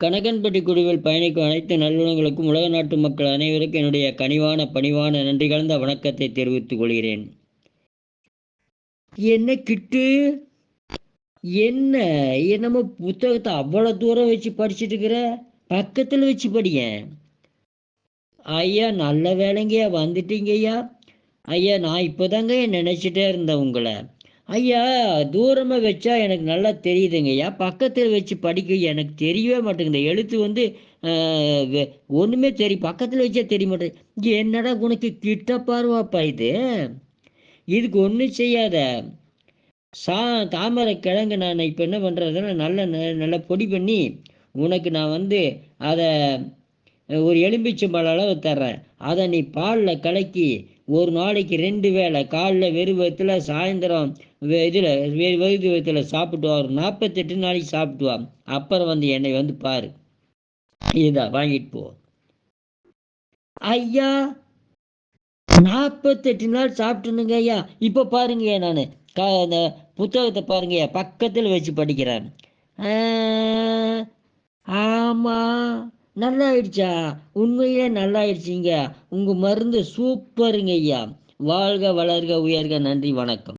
கனகன்பட்டி குழுவில் பயணிக்கும் அனைத்து நல்லுணங்களுக்கும் உலக நாட்டு மக்கள் அனைவருக்கும் என்னுடைய கனிவான பணிவான நன்றி கலந்த வணக்கத்தை தெரிவித்துக் கொள்கிறேன். என்ன கிட்டு? என்ன? என்னமோ புத்தகத்தை அவ்வளோ தூரம் வச்சு படிச்சுட்டு இருக்கிற? பக்கத்தில் வச்சு படியேன் ஐயா நல்ல வேலைங்கய்யா வந்துட்டீங்கய்யா. ஐயா ஐயா நான் இப்போதாங்க நினச்சிட்டே இருந்தேன் உங்களை. ஐயா தூரமாக வச்சா எனக்கு நல்லா தெரியுதுங்க ஐயா. பக்கத்தில் வச்சு படிக்க எனக்கு தெரியவே மாட்டேங்குது. எழுத்து வந்து ஒன்றுமே தெரியும் பக்கத்தில் வச்சா தெரிய மாட்டேங்குது. என்னடா உனக்கு கிட்ட பார்வாப்பா இது? இதுக்கு ஒன்றும் செய்யாத. சா தாமரை கிழங்கு நான் இப்போ என்ன பண்ணுறதுன்னா நல்ல நல்லா பொடி பண்ணி உனக்கு நான் வந்து அதை ஒரு எலும்பிச்சம்பழ அளவு தர்றேன். அதை நீ பாலில் கலக்கி ஒரு நாளைக்கு ரெண்டு வேளை காலைல வெறுவத்தில் சாயந்தரம் இதில் வெறுது வயத்தில் சாப்பிட்டு ஒரு நாற்பத்தெட்டு நாளைக்கு சாப்பிட்டு வா. அப்புறம் வந்து என்னை வந்து பாரு. இதுதான் வாங்கிட்டு போ. ஐயா நாற்பத்தெட்டு நாள் சாப்பிட்டுனுங்க ஐயா. இப்போ பாருங்கய்யா நான். க அந்த புத்தகத்தை பாருங்கய்யா பக்கத்தில் வச்சு படிக்கிறேன். நல்லாயிடுச்சா? உண்மையிலே நல்லாயிடுச்சிங்க உங்கள் மருந்து சூப்பருங்க ஐயா. வாழ்க வளர்க உயர்க. நன்றி வணக்கம்.